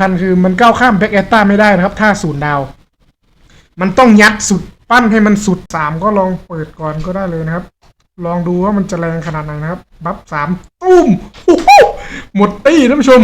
คัญคือมันก้าวข้ามแบ็กแอตตาไม่ได้นะครับ ถ้าศูนย์ดาว มันต้องยัดสุดปั้นให้มันสุดสามก็ลองเปิดก่อนก็ได้เลยนะครับ ลองดูว่ามันจะแรงขนาดไหนนะครับ บัฟสามตุ้มโอ้โหหมดตี้ท่านผู้ชม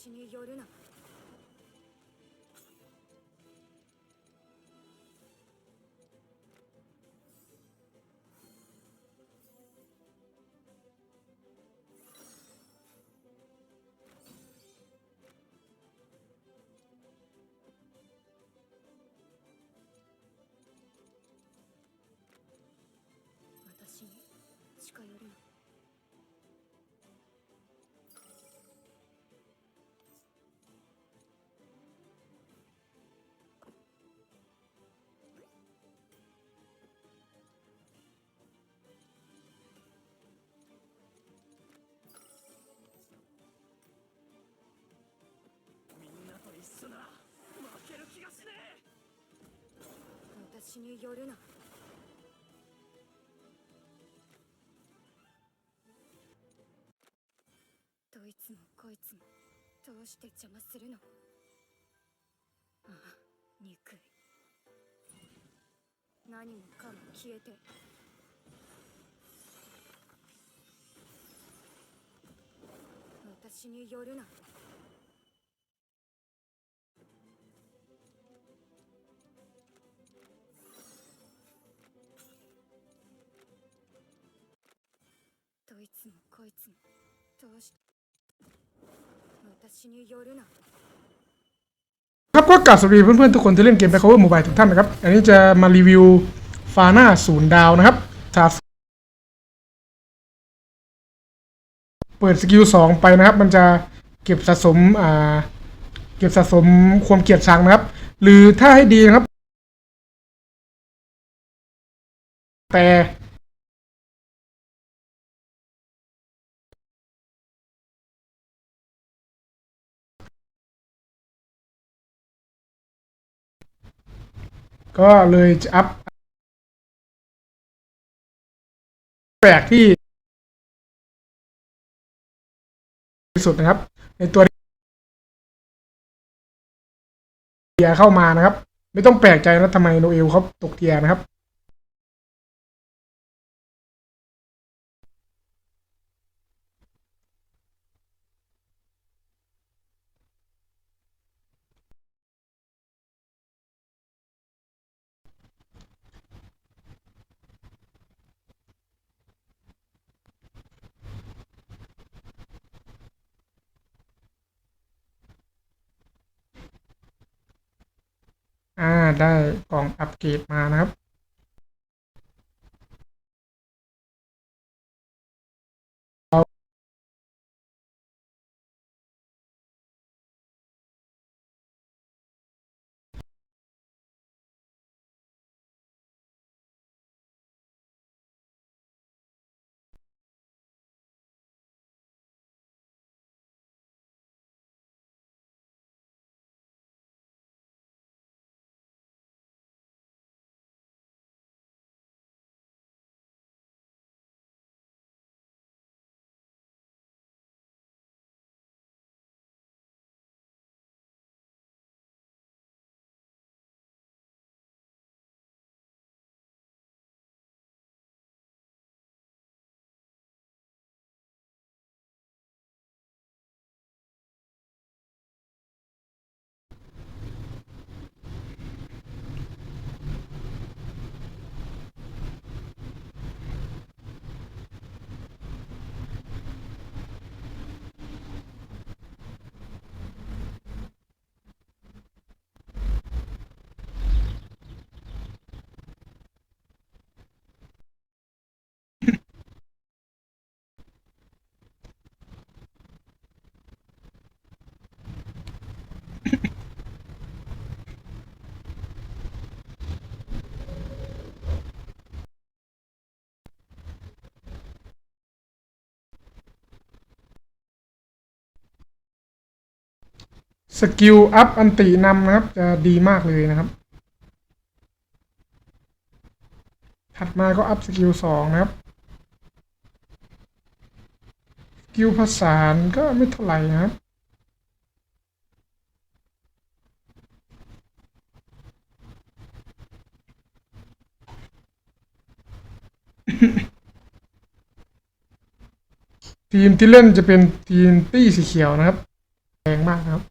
私によるな。私に近寄るな。私によるな。どいつもこいつもどうして邪魔するの？ああ憎い。何もかも消えて。私によるな。いつもこいつもどうして私によるな ครับก็กลับสวัสดีเพื่อนๆทุกคนที่เล่นเกม Back Cover Mobile ทุกท่านนะครับ อันนี้จะมารีวิวฟาน่าศูนย์ดาวนะครับถ้าเปิดสกิลสองไปนะครับ มันจะเก็บสะสมอ่าเก็บสะสมความเกลียดชังนะครับ หรือถ้าให้ดีนะครับ แต่ ก็เลยอัพแปลกที่สุดนะครับ ในตัวเทียเข้ามานะครับ ไม่ต้องแปลกใจนะทำไมโนเอลเขาตกเทียนะครับ อ่า ได้กล่องอัปเกรดมานะครับ สกิลอัพอันตินำนะครับ จะดีมากเลยนะครับ ถัดมาก็อัพสกิลสองนะครับสกิลผสานก็ไม่เท่าไหร่นะครับทีมที่เล่นจะเป็นทีมตี้สีเขียวนะครับแรงมากครับ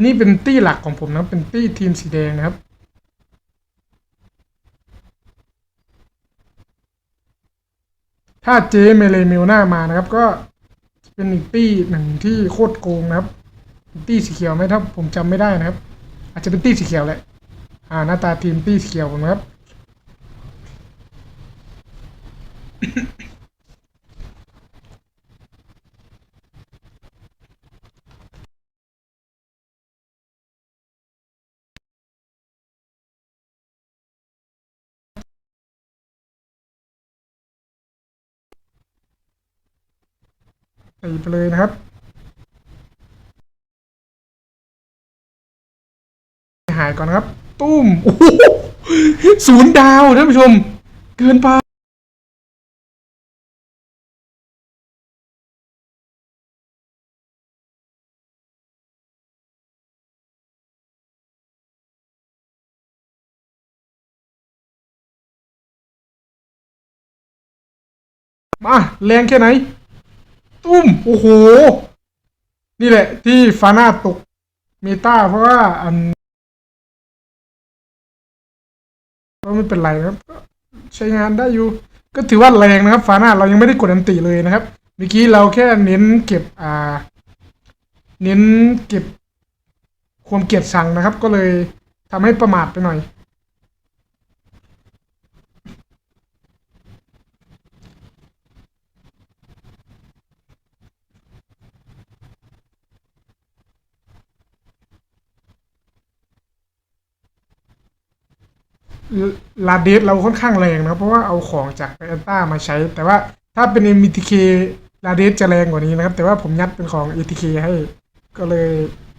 นนี้เป็นตี้หลักของผมนะเป็นตี้ทีมสีแดงนะครับ ถ้าเจเมเลเมลหน้ามานะครับ ก็เป็นอีกตี้หนึ่งที่โคตรโกงนะครับ ตี้สีเขียวไหมถ้าผมจำไม่ได้นะครับ อาจจะเป็นตี้สีเขียวแหละอ่าหน้าตาทีมตี้สีเขียวผมนะครับ ตีไปเลยนะครับหายก่อนครับ ตุ้มโอ้โหศูนย์ดาวท่านผู้ชม เกินไปมาแรงแค่ไหน ตุ้ม โอ้โห นี่แหละ ที่ฟาน่าตกเมตาเพราะว่าอันก็ไม่เป็นไรนะครับ ใช้งานได้อยู่ ก็ถือว่าแรงนะครับ ฟาน่าเรายังไม่ได้กดอันติเลยนะครับ เมื่อกี้เราแค่เน้นเก็บอ่า เน้นเก็บความเกลียดชังนะครับ ก็เลยทำให้ประมาทไปหน่อย ลาเดสเราค่อนข้างแรงนะเพราะว่าเอาของจากแอนต้ามาใช้ แต่ว่าถ้าเป็น MTK ลาเดสจะแรงกว่านี้นะครับ แต่ว่าผมยัดเป็นของ ATK ให้ ก็เลย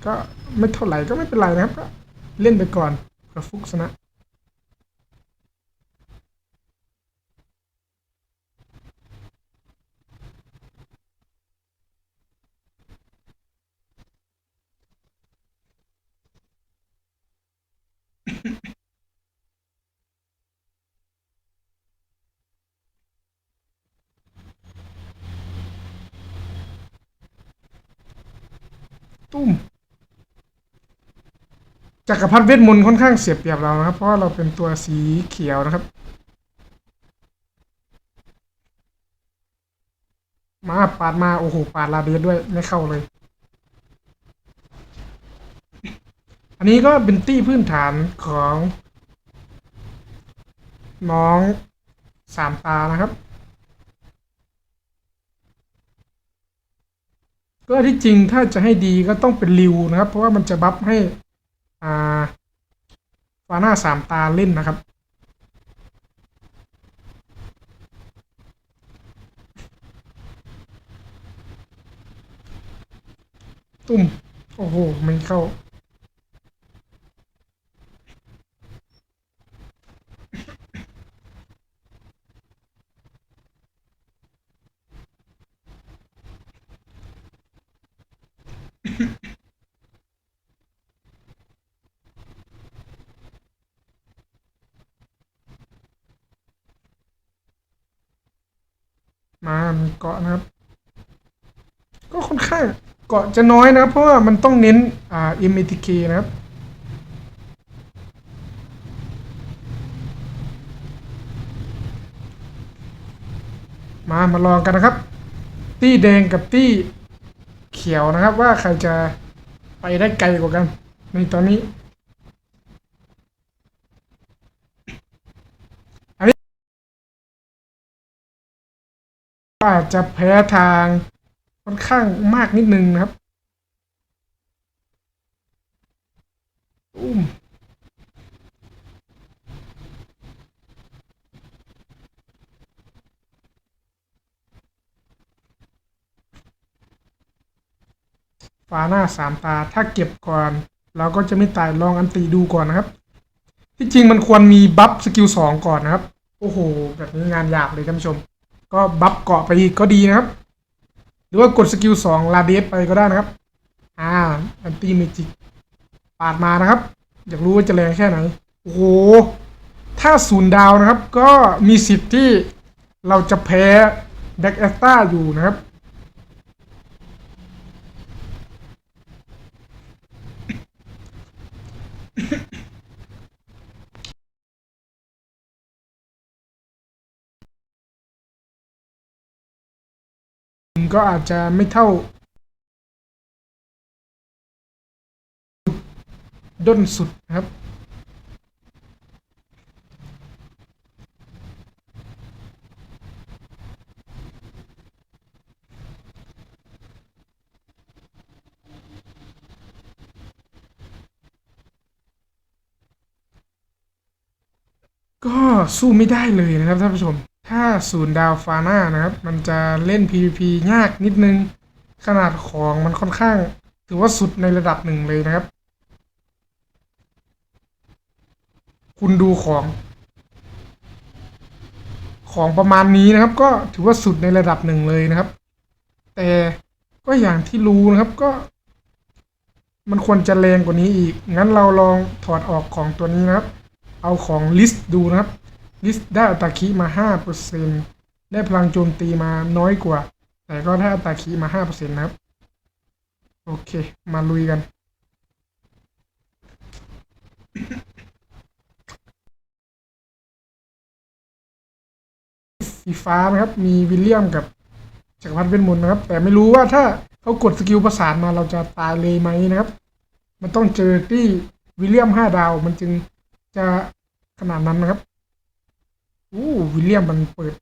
ก็ไม่เท่าไหร่ก็ไม่เป็นไรนะครับก็เล่นไปก่อนกระฟุกชนะ ตุ้มจักรพรรดิเวทมนต์ค่อนข้างเสียเปรียบเรานะครับ เพราะเราเป็นตัวสีเขียวนะครับ มาปาดมาโอ้โหปาดลาเดสด้วยไม่เข้าเลย อันนี้ก็เป็นตี้พื้นฐานของ น้องสามตานะครับ ก็ที่จริงถ้าจะให้ดีก็ต้องเป็นริวนะครับ เพราะว่ามันจะบัฟให้อ่าฟาน่าสามตาเล่นนะครับ ตุ้ม โอ้โหไม่เข้า มามีเกาะนะครับ ก็ค่อนข้างเกาะจะน้อยนะครับ เพราะว่ามันต้องเน้นอ่า MATK นะครับมามาลองกันนะครับ ตี้แดงกับตี้เขียวนะครับ ว่าใครจะไปได้ไกลกว่ากัน ในตอนนี้ ว่าจะแพ้ทางค่อนข้างมากนิดนึงนะครับอุ้มฟาหน้าสามตาถ้าเก็บก่อน เราก็จะไม่ตายลองอันตีดูก่อนนะครับ ที่จริงมันควรมีบัฟสกิลสองก่อนนะครับ โอ้โห แบบนี้งานยากเลยท่านผู้ชม ก็บัฟเกาะไปอีกก็ดีนะครับ หรือว่ากดสกิลสองลาเดสไปก็ได้นะครับ อ่าอันตี้เมจิกปาดมานะครับ อยากรู้ว่าจะแรงแค่ไหน โอ้โห ถ้าศูนย์ดาวนะครับ ก็มีสิทธิ์ที่เราจะแพ้แบ็กแอสตาอยู่นะครับ ก็อาจจะไม่เท่าด้นสุดครับ ก็สู้ไม่ได้เลยนะครับท่านผู้ชม ศูนย์ดาวฟาน่านะครับ มันจะเล่น PVP ยากนิดนึง ขนาดของมันค่อนข้าง ถือว่าสุดในระดับหนึ่งเลยนะครับ คุณดูของ ของประมาณนี้นะครับ ก็ถือว่าสุดในระดับหนึ่งเลยนะครับ แต่ก็อย่างที่รู้นะครับก็ มันควรจะแรงกว่านี้อีก งั้นเราลองถอดออกของตัวนี้นะครับ เอาของลิสต์ดูนะครับ ลิสได้อัตราคีมา 5%ได้พลังโจมตีมาน้อยกว่า แต่ก็ได้อัตราคีมา 5%นะครับ โอเค มาลุยกัน สีฟ้านะครับ มีวิลเลียมกับจักรพรรดิเวทมนต์นะครับ แต่ไม่รู้ว่าถ้าเขากดสกิลประสานมาเราจะตายเลยไหมนะครับ มันต้องเจอที่วิลเลียมห้าดาวมันจึงจะขนาดนั้นนะครับ อู้วิลเลียมมันเปิด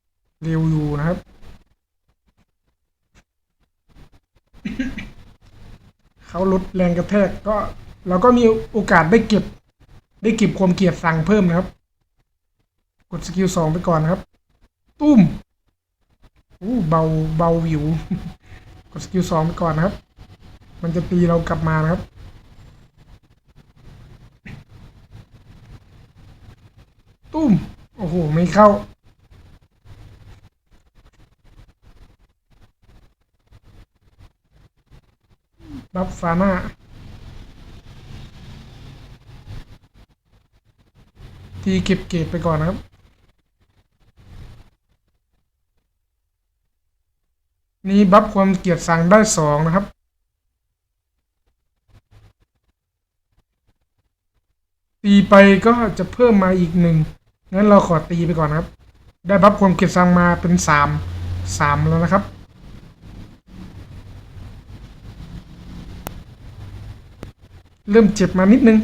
เร็วอยู่นะครับ เขาลดแรงกระแทกก็เราก็มีโอกาสได้เก็บ ได้เก็บความเกลียดสั่งเพิ่มนะครับ กดสกิลสองไปก่อนนะครับ ตุ้มอู้เบาเบาวิว กดสกิลสองไปก่อนนะครับ มันจะตีเรากลับมานะครับตุ้ม โอ้โห ไม่เข้า บัฟฟาน่าทีเก็บเกรดไปก่อนนะครับ นี่บัฟความเกียดสั่งได้สองนะครับตีไปก็จะเพิ่มมาอีกหนึ่ง งั้นเราขอตีไปก่อนนะครับ ได้บัฟความเกลียดสั่งมาเป็นสามสามแล้วนะครับ เริ่มเจ็บมานิดนึง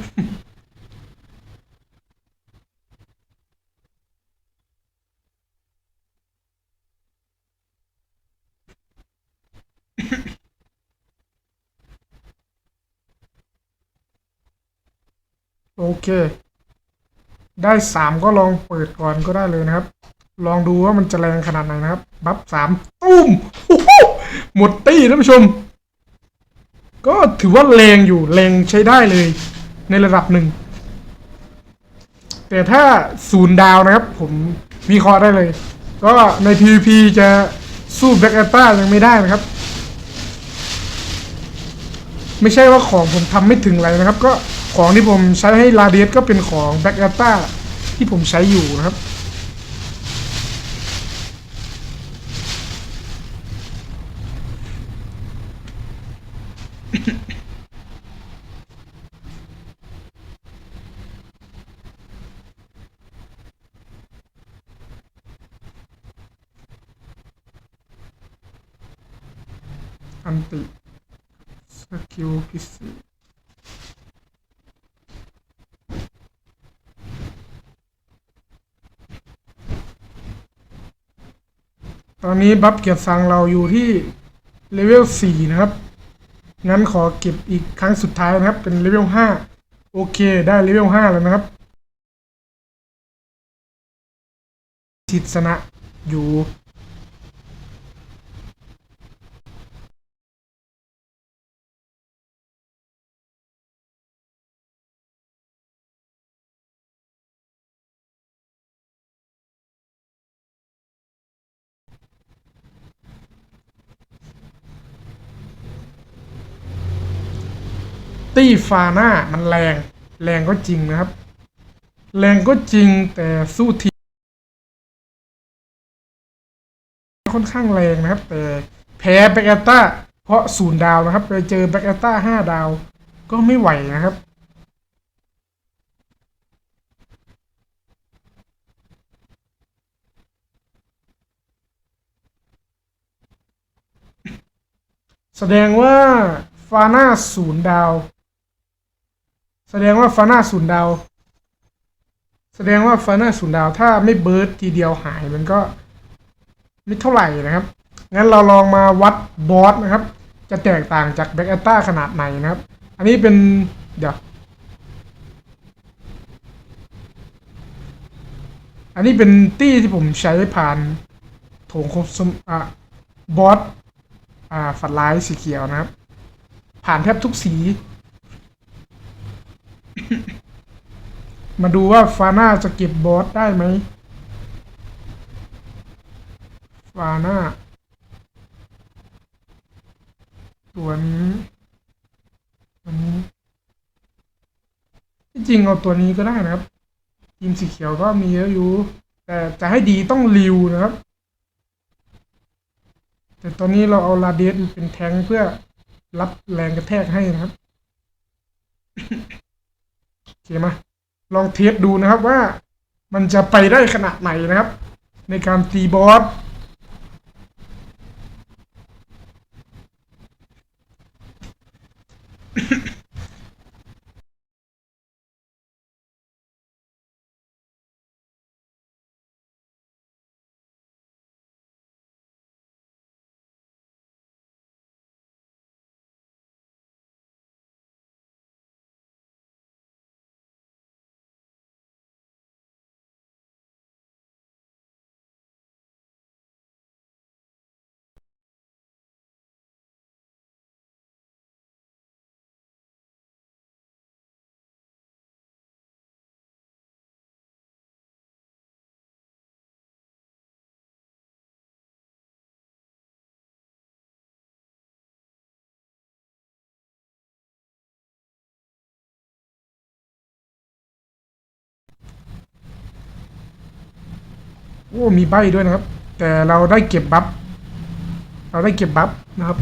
โอเค ได้สามก็ลองเปิดก่อนก็ได้เลยนะครับ ลองดูว่ามันจะแรงขนาดไหนนะครับ บัฟสามตุ้มหมดตี้ท่านผู้ชม ก็ถือว่าแรงอยู่แรงใช้ได้เลย ในระดับหนึ่ง แต่ถ้าศูนย์ดาวนะครับ ผมวิเคราะห์ได้เลย ก็ใน PVP จะสู้แบ็กแอตตายังไม่ได้นะครับ ไม่ใช่ว่าของผมทำไม่ถึงอะไรนะครับ ก็ ของที่ผมใช้ให้ลาเดียสก็เป็นของแบ็กแอตตาที่ผมใช้อยู่นะครับ อันติสกิลพิเศษ อนนี้บัฟเกียรติสังเราอยู่ที่เลเวล4นะครับ งั้นขอเก็บอีกครั้งสุดท้ายนะครับ เป็นเลเวล5โอเคได้เลเวล5แล้วนะครับทิศนะอยู่ ตี้ฟาน่ามันแรง แรงก็จริงนะครับ แรงก็จริงแต่สู้ทีค่อนข้างแรงนะครับ แต่แพ้แบกแอตตาเพราะศูนย์ดาวนะครับ ไปเจอแบกแอตตาห้าดาว ก็ไม่ไหวนะครับแสดงว่าฟาน่าศูนย์ดาว แสดงว่าฟาน่าศูนย์ดาว แสดงว่าฟาน่าศูนย์ดาว ถ้าไม่เบิร์ดทีเดียวหายมันก็ ไม่เท่าไหร่นะครับ งั้นเราลองมาวัดบอสนะครับ จะแตกต่างจากแบ็กแอตตาขนาดไหนนะครับ อันนี้เป็น เดี๋ยว อันนี้เป็นตี้ที่ผมใช้ผ่านโถงคมสมอะบอสอ่าฝันร้ายสีเขียวนะครับ ผ่านแทบทุกสี มาดูว่าฟาน่าจะเก็บบอสได้ไหมฟาน่าตัวนี้ตัวนี้ที่จริงเอาตัวนี้ก็ได้นะครับ ทีมสีเขียวก็มีเยอะอยู่ แต่จะให้ดีต้องริวนะครับ แต่ตอนนี้เราเอาลาเดสเป็นแทงเพื่อรับแรงกระแทกให้นะครับ โอเคมา ลองเทสดูนะครับว่ามันจะไปได้ขนาดไหนนะครับ ในการตีบอส อ้มีใบด้วยนะครับ แต่เราได้เก็บบัฟเราได้เก็บบัฟนะครับ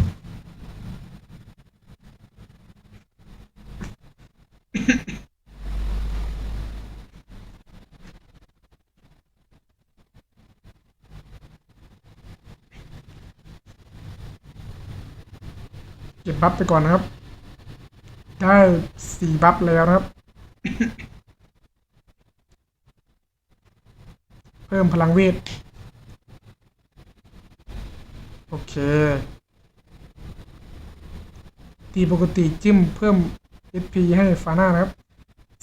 เก็บบัฟไปก่อนนะครับ ได้สี่บัฟแล้วนะครับ เพิ่มพลังเวท โอเค ตีปกติจิ้มเพิ่ม SP ให้ฟาน่านะครับ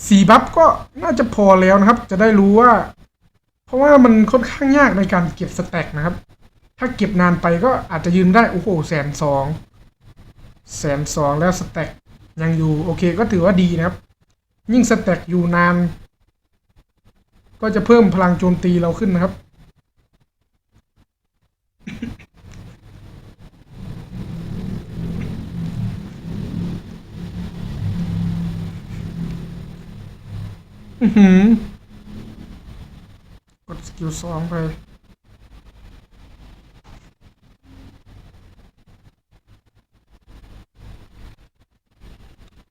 สีบัฟก็น่าจะพอแล้วนะครับ จะได้รู้ว่า เพราะว่ามันค่อนข้างยากในการเก็บสแต็กนะครับ ถ้าเก็บนานไปก็อาจจะยืนได้ โอ้โหแสนสองแสนสองแล้วสแต็กยังอยู่ โอเคก็ถือว่าดีนะครับ ยิ่งสแต็กอยู่นาน ก็จะเพิ่มพลังโจมตีเราขึ้นนะครับ อือหือกดสกิลสองไป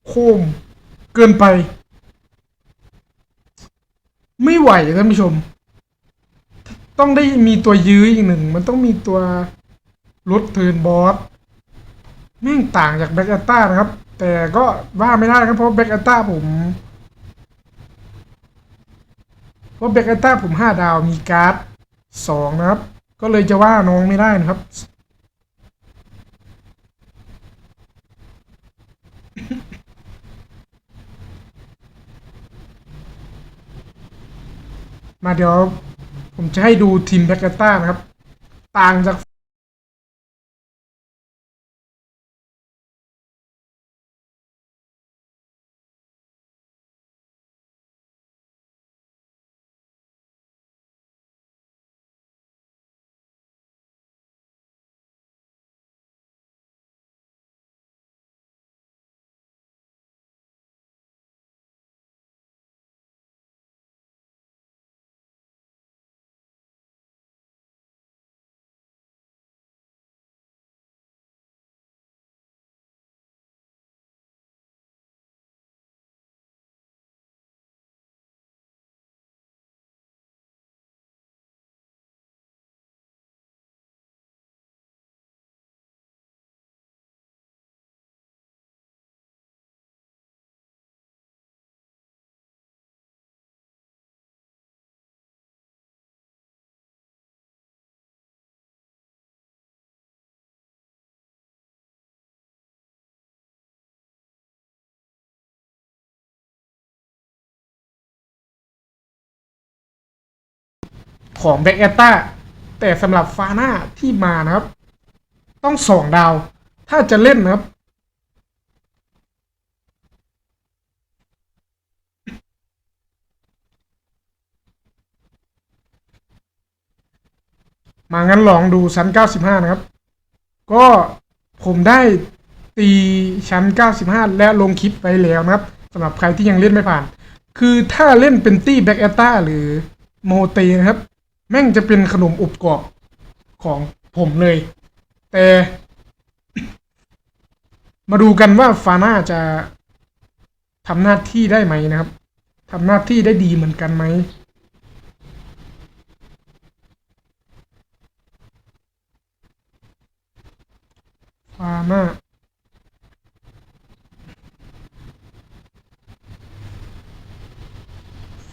โคมเกินไป ไม่ไหวท่านผู้ชม ต้องได้มีตัวยื้ออีกหนึ่ง มันต้องมีตัวลดเทินบอสแม่งต่างจากแบ็กอัตตานะครับ แต่ก็ว่าไม่ได้ครับเพราะแบ็กอัตตาผมเพราะแบ็กอัตตาผมห้าดาวมีการ์ดสองนะครับ ก็เลยจะว่าน้องไม่ได้นะครับ มาเดี๋ยว ผมจะให้ดูทีมแบ็กเกต้านะครับ ต่างจาก ของแบ็กแอตตาแต่สำหรับฟาน่าที่มานะครับ ต้องสองดาว ถ้าจะเล่นนะครับมางั้นลองดูชั้น 95 นะครับ ก็ผมได้ตีชั้น 95 และลงคลิปไปแล้วนะครับสำหรับใครที่ยังเล่นไม่ผ่าน คือถ้าเล่นเป็นตี้แบ็กแอตตาหรือโมเตนะครับ แม่งจะเป็นขนมอบกรอบของผมเลย แต่ มาดูกันว่าฟาน่าจะทำหน้าที่ได้ไหมนะครับทำหน้าที่ได้ดีเหมือนกันไหมฟาน่า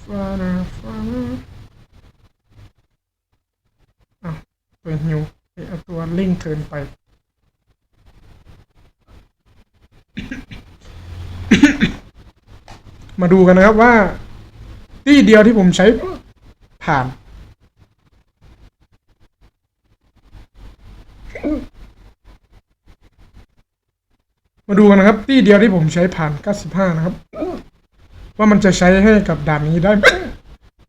ฟาน่าฟาน่า อะตัวหิวเออาตัวเร่งเทินไป มาดูกันนะครับว่า ที่เดียวที่ผมใช้ผ่าน มาดูกันนะครับ ที่เดียวที่ผมใช้ผ่าน 95 นะครับ ว่ามันจะใช้ให้กับด่านนี้ได้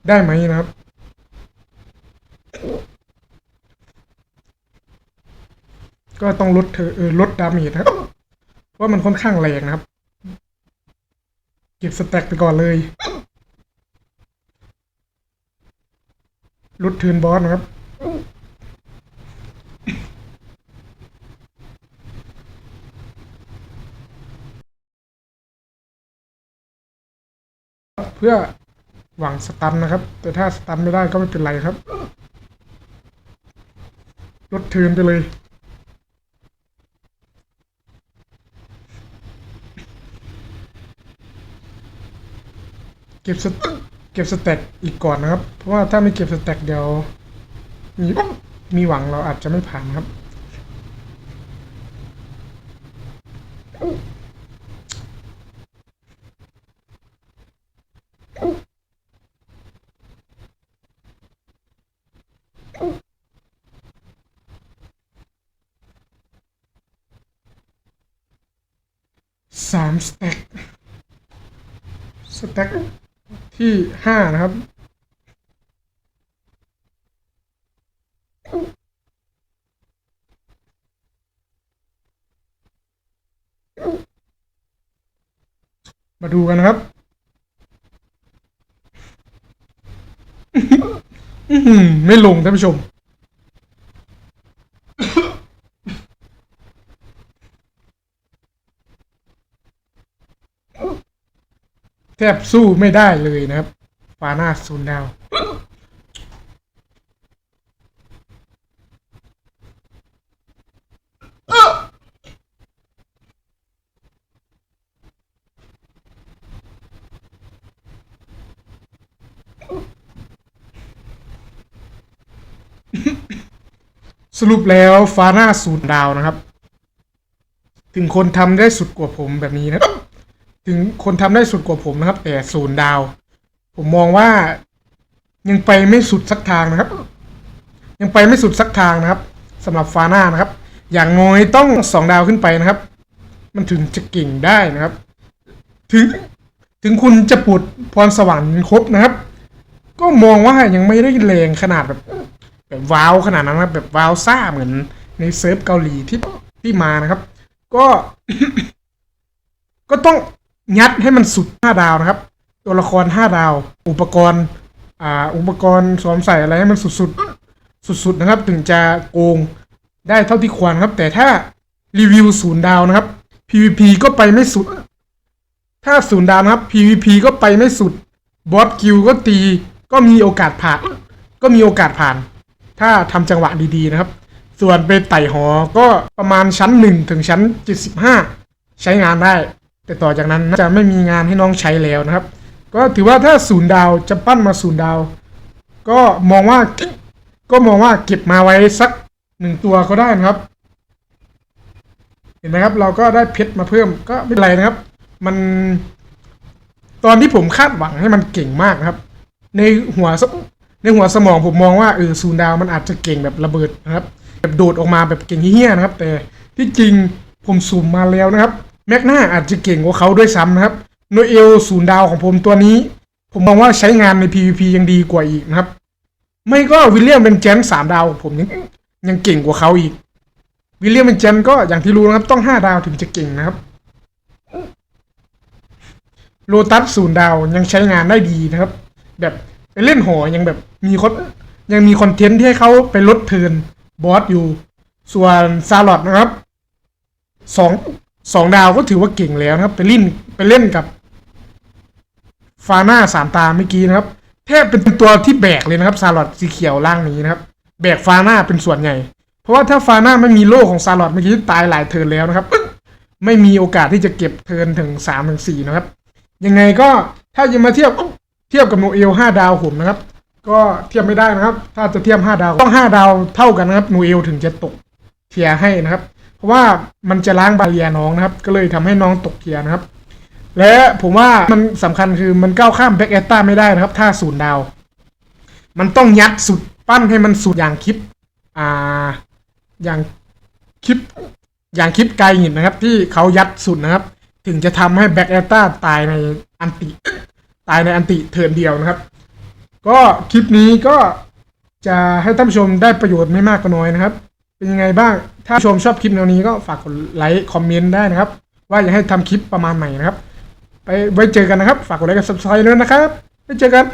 ได้ไหมนะครับ ก็ต้องลดเธอเออลดดาเมจนะครับว่ามันค่อนข้างแรงนะครับ เก็บสแต็กไปก่อนเลยลดเทินบอสนะครับเพื่อหวังสตันนะครับ แต่ถ้าสตันไม่ได้ก็ไม่เป็นไรครับ ลดเทินไปเลย ก็บสตเก็บสแต็กอีกก่อนนะครับ เพราะว่าถ้าไม่เก็บสแต็กเดี๋ยวมีมีหวังเราอาจจะไม่ผ่านครับ สามสแต็ก สแต็ก ที่ห้านะครับ มาดูกันนะครับ ไม่ลงท่านผู้ชม แทบสู้ไม่ได้เลยนะครับฟาน่าศูนดาวสรุปแล้วฟาน่าศูนย์ดาวนะครับ ถึงคนทำได้สุดกว่าผมแบบนี้นะครับ ถึงคนทำได้สุดกว่าผมนะครับ แต่ศูนย์ดาว ผมมองว่ายังไปไม่สุดสักทางนะครับ ยังไปไม่สุดสักทางนะครับสำหรับฟาน่านะครับ อย่างน้อยต้องสองดาวขึ้นไปนะครับ มันถึงจะเก่งได้นะครับ ถึงถึงคุณจะปุดพรสวรรค์ครบนะครับ ก็มองว่ายังไม่ได้แรงขนาดแบบแบบว้าวขนาดนั้นนะแบบว้าวซ่าเหมือนในเซิร์ฟเกาหลีที่ที่มานะครับ ก็ ก็ต้อง ยัดให้มันสุด5ดาวนะครับ ตัวละคร5ดาว อุปกรณ์อ่าอุปกรณ์สวมใส่อะไรให้มันสุดๆสุดๆนะครับ ถึงจะโกงได้เท่าที่ควรครับ แต่ถ้ารีวิวศูนย์ดาวนะครับ PVP ก็ไปไม่สุด ถ้าศูนย์ดาวนะครับ PVP ก็ไปไม่สุดบอสคิวก็ตีก็มีโอกาสผ่าน ก็มีโอกาสผ่าน ถ้าทำจังหวะดีๆนะครับ ส่วนไปไต่หอก็ประมาณชั้น1ถึงชั้น75ใช้งานได้ แต่ต่อจากนั้นจะไม่มีงานให้น้องใช้แล้วนะครับ ก็ถือว่าถ้าศูนย์ดาวจะปั้นมาศูนย์ดาว ก็มองว่าก็มองว่าเก็บมาไว้สักหนึ่งตัวก็ได้นะครับ เห็นไหมครับ เราก็ได้เพชรมาเพิ่มก็ไม่เป็นไรนะครับ มัน ตอนที่ผมคาดหวังให้มันเก่งมากนะครับ ในหัวในหัวสมองผมมองว่าเออศูนย์ดาวมันอาจจะเก่งแบบระเบิดนะครับ แบบโดดออกมาแบบเก่งเฮี้ยนะครับ แต่ที่จริงผมสุ่มมาแล้วนะครับ แม็กนาอาจจะเก่งกว่าเขาด้วยซ้ำนะครับโนเอลศูนย์ดาวของผมตัวนี้ ผมมองว่าใช้งานใน PVP ยังดีกว่าอีกนะครับ ไม่ก็วิลเลียมเป็นแจนสามดาวของผมยังยังเก่งกว่าเขาอีก วิลเลียมเป็นแจนก็อย่างที่รู้นะครับ ต้องห้าดาวถึงจะเก่งนะครับโลตัสศูนย์ดาวยังใช้งานได้ดีนะครับ แบบไปเล่นหอยังแบบมีคนยังมีคอนเทนต์ที่ให้เขาไปลดเทินบอสอยู่ ส่วนซาลอตนะครับสอง สองดาวก็ถือว่าเก่งแล้วนะครับ ไปเล่นไปเล่นกับฟาน่าสามตาเมื่อกี้นะครับ แทบเป็นตัวที่แบกเลยนะครับซาลอตสีเขียวล่างนี้นะครับ แบกฟาน่าเป็นส่วนใหญ่ เพราะว่าถ้าฟาน่าไม่มีโล่ของซาลอตเมื่อกี้ตายหลายเทิร์นแล้วนะครับ ไม่มีโอกาสที่จะเก็บเทิร์นถึงสามถึงสี่นะครับ ยังไงก็ถ้าจะมาเทียบเทียบกับโนเอลห้าดาวผมนะครับ ก็เทียบไม่ได้นะครับ ถ้าจะเทียบห้าดาวต้องห้าดาวเท่ากันนะครับโนเอลถึงจะตกเทียให้นะครับ เพราะว่ามันจะล้างบาเรียน้องนะครับ ก็เลยทำให้น้องตกเทียร์นะครับ และผมว่ามันสำคัญคือมันก้าวข้ามแบ็กแอตตาไม่ได้นะครับ ถ้าศูนย์ดาว มันต้องยัดสุดปั้นให้มันสุดอย่างคลิป อ่า อย่างคลิป อย่างคลิปไกลหินนะครับ ที่เขายัดสุดนะครับ ถึงจะทำให้แบ็กแอตตาตายในอันติ ตายในอันติเทินเดียวนะครับ ก็คลิปนี้ก็จะให้ท่านผู้ชมได้ประโยชน์ไม่มากก็น้อยนะครับ เป็นยังไงบ้าง ถ้าชมชอบคลิปแนวนี้ก็ฝากกดไลค์คอมเมนต์ได้นะครับ ว่าอยากให้ทำคลิปประมาณไหนนะครับ ไปไว้เจอกันนะครับ ฝากกดไลค์กับ subscribe ด้วยนะครับ ไปเจอกัน